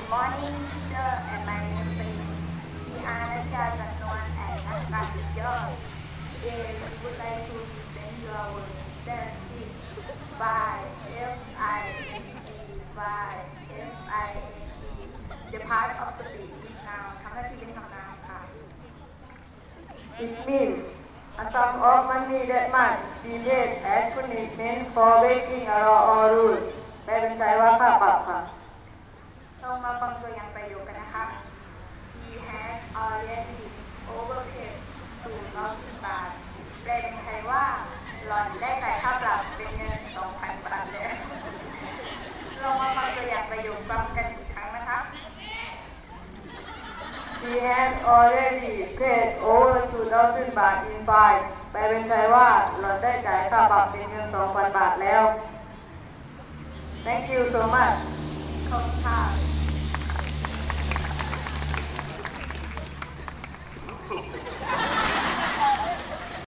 Good morning, teacher, and my name is PR Nadia Janwan and Naskar teacher. Today, we would like to present your work that is by F-I-N-G, by F-I-N-G. The part of the speech is now ทำหน้าที่เป็นคำนามค่ะ It means a sum of money that must be paid as punishment for breaking a law or rule หล่อนได้จ่ายค่าปรับเป็นเงิน2,000บาทแล้วเรามาฟังตัวอย่างประโยคซ้ำกันอีกครั้งนะคะ He has already paid over 2,000 บาท in fine แปลเป็นไทยว่าหล่อนได้จ่ายค่าปรับเป็นเงิน2,000บาทแล้ว Thank you so much ขอบคุณค่ะ Thank